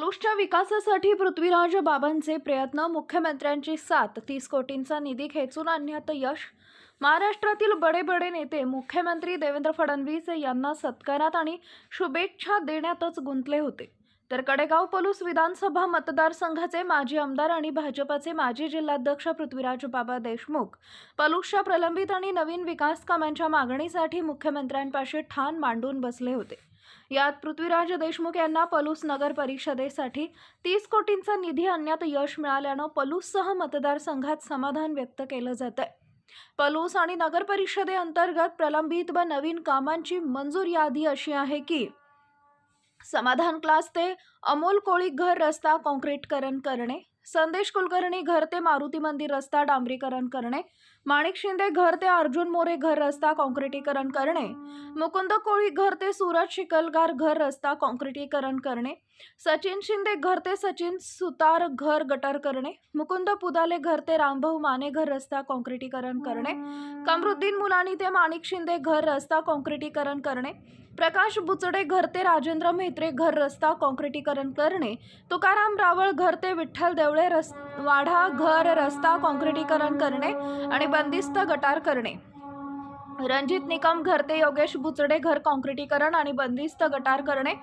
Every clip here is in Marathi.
पलूसच्या विकासासाठी पृथ्वीराज बाबांचे प्रयत्न मुख्यमंत्र्यांची साथ तीस कोटींचा निधी खेचून आणण्यात यश. महाराष्ट्रातील बडे बडे नेते मुख्यमंत्री देवेंद्र फडणवीस यांना सत्कारात आणि शुभेच्छा देण्यातच गुंतले होते. तर कडेगाव पलूस विधानसभा मतदारसंघाचे माजी आमदार आणि भाजपचे माजी जिल्हाध्यक्ष पृथ्वीराज बाबा देशमुख पलूसच्या प्रलंबित आणि नवीन विकास कामांच्या मागणीसाठी मुख्यमंत्र्यांपाशी ठाण मांडून बसले होते. यात पृथ्वीराज देशमुख यांना पलूस नगर परिषदेसाठी तीस कोटींचा निधी आणण्यात यश मिळाल्यानं पलूससह मतदारसंघात समाधान व्यक्त केलं जात आहे पलूस आणि नगर परिषदेअंतर्गत प्रलंबित व नवीन कामांची मंजूर यादी अशी आहे की समाधान क्लास ते अमोल कोळी घर रस्ता काँक्रीटकरण करणे संदेश कुलकर्णी घर ते मारुती मंदिर रस्ता डांबरीकरण करणे. माणिक शिंदे घर ते अर्जुन मोरे घर रस्ता काँक्रिटीकरण करणे. मुकुंद कोळी घर ते सूरज शिकलगार घर रस्ता काँक्रिटीकरण करणे. सचिन शिंदे घर ते सचिन सुतार घर गटर करणे मुकुंद पुदाले घर ते रामभाऊ माने घर रस्ता काँक्रिटीकरण करणे कमरुद्दीन मुलानी ते माणिक शिंदे घर रस्ता काँक्रिटीकरण करणे प्रकाश बुचडे घर ते राजेंद्र म्हेत्रे घर रस्ता काँक्रिटीकरण करणे तुकाराम रावळ घर ते विठ्ठल देवळे रस वाढा घर रस्ता काँक्रिटीकरण करणे आणि बंदिस्त गटार करणे. रणजित निकम घर ते योगेश बुचडे घर काँक्रिटीकरण आणि बंदिस्त गटार करणे.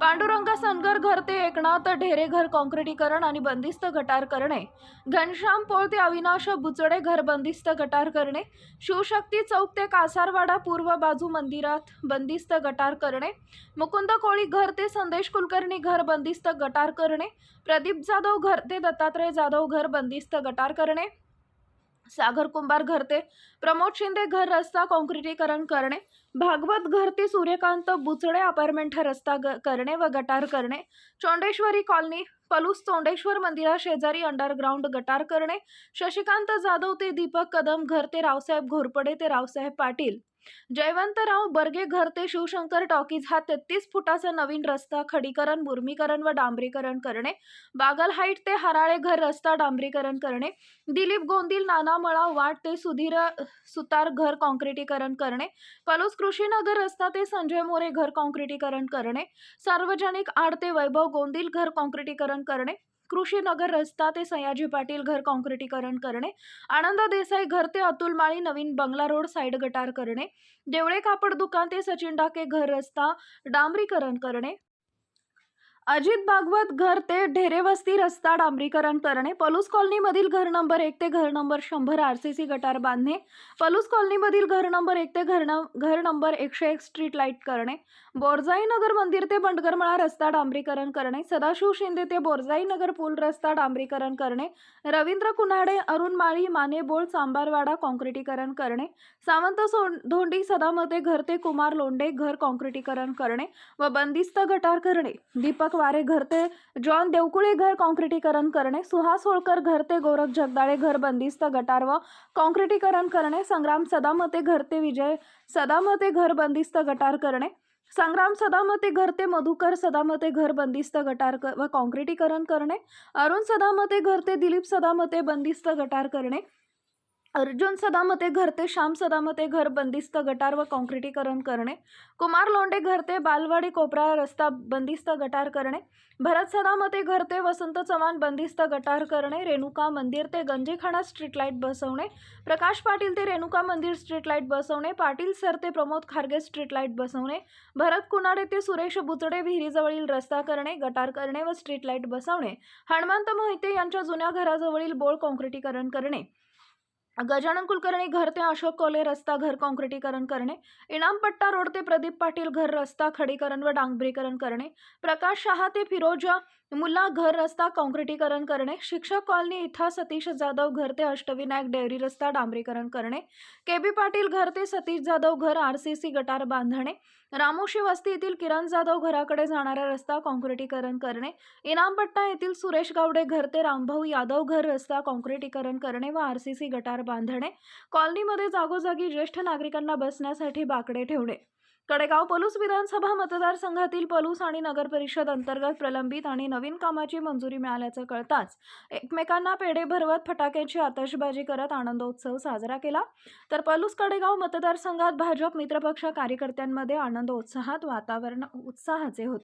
पांडुरंग सनगर घर ते एकनाथ ढेरे घर काँक्रिटीकरण आणि बंदिस्त गटार करणे. घनश्याम पोळ ते अविनाश बुचडे घर बंदिस्त गटार करणे. शिवशक्ती चौक ते कासारवाडा पूर्व बाजू मंदिरात बंदिस्त गटार करणे. मुकुंद कोळी घर ते संदेश कुलकर्णी घर बंदिस्त गटार करणे. प्रदीप जाधव घर ते दत्तात्रय जाधव घर बंदिस्त गटार करणे. सागर कुंभार घरते प्रमोद शिंदे घर रस्ता काँक्रिटीकरण करणे भागवत घरते सूर्यकांत बुचडे अपार्टमेंट रस्ता ग करणे व गटार करणे चोंडेश्वरी कॉलनी पलूस चोंडेश्वर मंदिरा शेजारी अंडरग्राऊंड गटार करणे शशिकांत जाधव ते दीपक कदम घर ते रावसाहेब घोरपडे ते रावसाहेब पाटील जयवंतराव बर्गे घर ते शिवशंकर टॉकीज हा तेहतीस फुटाचा नवीन रस्ता खडीकरण मुर्मीकरण व डांबरीकरण करणे. बागल हाईट ते हराळे घर रस्ता डांबरीकरण करणे. दिलीप गोंदिल नानामळा वाट ते सुधीर सुतार घर काँक्रिटीकरण करणे. पलूस कृषीनगर रस्ता ते संजय मोरे घर काँक्रिटीकरण करणे. सार्वजनिक आड ते वैभव गोंदिल घर काँक्रिटीकरण करणे. कृषीनगर रस्ता ते सयाजी पाटील घर काँक्रिटीकरण करणे आनंद देसाई घर ते अतुल माळी नवीन बंगला रोड साईड गटार करणे देवळे कापड दुकान ते सचिन डाके घर रस्ता डांबरीकरण करणे अजित भागवत घर ते ढेरेवस्ती रस्ता डांबरीकरण करणे. पलूस कॉलनीमधील घर नंबर एक ते घर नंबर शंभर आर सी सी गटार बांधणे. पलूस कॉलनीमधील घर नंबर एक ते घर न घर नंबर एकशे एक स्ट्रीट लाइट करणे. बोरजाईनगर मंदिर ते बंडगरमळा रस्ता डांबरीकरण करणे. सदाशिव शिंदे ते बोरजाईनगर पूल रस्ता डांबरीकरण करणे. रवींद्र कुन्हाडे अरुण माळी मानेबोळ सांबारवाडा काँक्रिटीकरण करणे. सावंत सो धोंडी सदामते घर ते कुमार लोंडे घर काँक्रिटीकरण करणे व बंदिस्त गटार करणे. दीपक वारे घर ते जॉन देवकुळे घर काँक्रिटीकरण करणे सुहास होळकर घर ते गोरख जगदाळे घर बंदिस्त गटार व काँक्रिटीकरण करणे संग्राम सदामते घर ते विजय सदामते घर बंदिस्त गटार करणे संग्राम सदामते घर ते मधुकर सदामते घर बंदिस्त गटार क व काँक्रिटीकरण करणे अरुण सदामते घर ते दिलीप सदामते बंदिस्त गटार करणे अर्जुन सदामते घर ते श्याम सदामते घर बंदिस्त गटार व काँक्रिटीकरण करणे. कुमार लोंडे घर ते बालवाडी कोपरा रस्ता बंदिस्त गटार करणे. भरत सदामते घर ते वसंत चव्हाण बंदिस्त गटार करणे. रेणुका मंदिर ते गंजेखाना स्ट्रीट लाइट बसवणे. प्रकाश पाटील ते रेणुका मंदिर स्ट्रीट लाइट बसवणे. पाटील सर ते प्रमोद खारगे स्ट्रीट लाइट बसवणे. भरत कुनाडे ते सुरेश बुचडे विहिरीजवळील रस्ता करणे गटार करणे व स्ट्रीट लाइट बसवणे. हनुमंत मोहिते यांच्या जुन्या घराजवळील बोळ काँक्रिटीकरण करणे. गजानन कुलकर्णी घर ते अशोक कोले रस्ता घर काँक्रिटीकरण करणे इनामपट्टा रोड ते प्रदीप पाटील घर रस्ता खडीकरण व डांबरीकरण करणे प्रकाश शहा ते फिरोजा मुला घर रस्ता काँक्रिटीकरण करणे शिक्षक कॉलनी इथं सतीश जाधव घर ते अष्टविनायक डेअरी रस्ता डांबरीकरण करणे के बी पाटील घर ते सतीश जाधव घर आर सी सी गटार बांधणे रामोशी वस्ती येथील किरण जाधव घराकडे जाणारा रस्ता काँक्रिटीकरण करणे इनामपट्टा येथील सुरेश गावडे घर ते रामभाऊ यादव घर रस्ता काँक्रिटीकरण करणे व आर सी सी गटार बांधणे कॉलनीमध्ये जागोजागी ज्येष्ठ नागरिकांना बसण्यासाठी बाकडे ठेवणे. कडेगाव पलूस विधानसभा मतदारसंघातील पलूस आणि नगर परिषद अंतर्गत प्रलंबित आणि नवीन कामाची मंजुरी मिळाल्याचं कळताच एकमेकांना पेढे भरवत फटाक्यांची आतषबाजी करत आनंदोत्सव साजरा केला. तर पलूस कडेगाव मतदारसंघात भाजप मित्रपक्ष कार्यकर्त्यांमध्ये आनंदोत्साहात वातावरण उत्साहाचे होते.